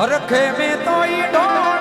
હરખે મેં તો ઈ ઢોળી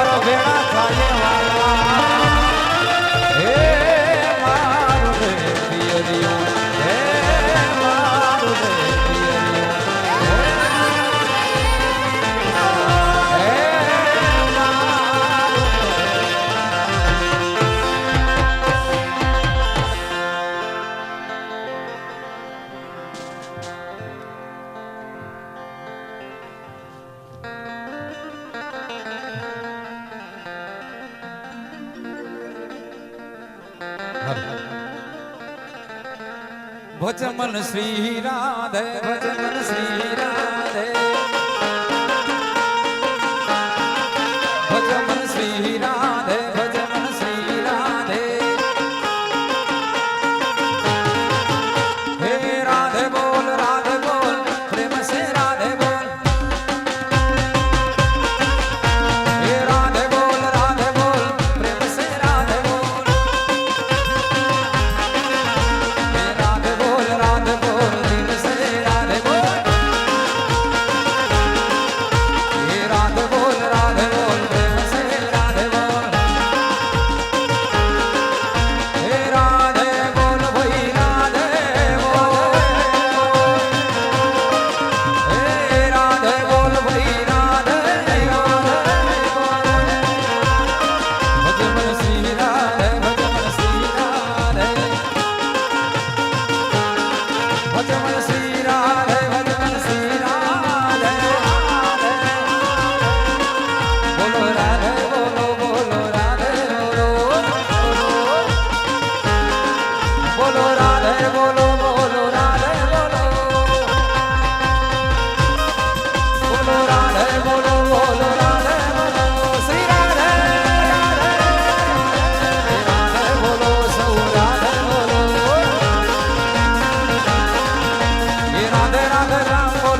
और बेड़ा खाले ભજમન Shri Radhe. ભજમન Shri Radhe.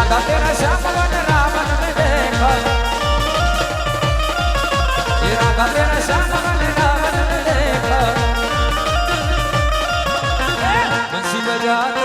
Radha તેરા શ્યામ વન રાવણ ને દેખ હે રાધા તેરા શ્યામ વન રાવણ ને દેખ બંસી બજા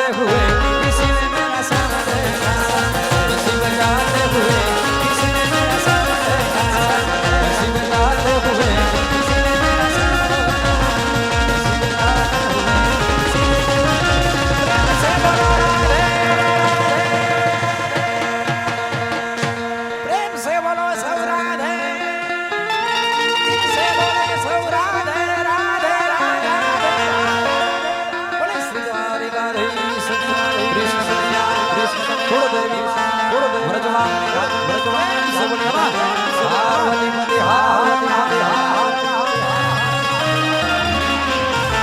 સાર્વલી મંદિર હા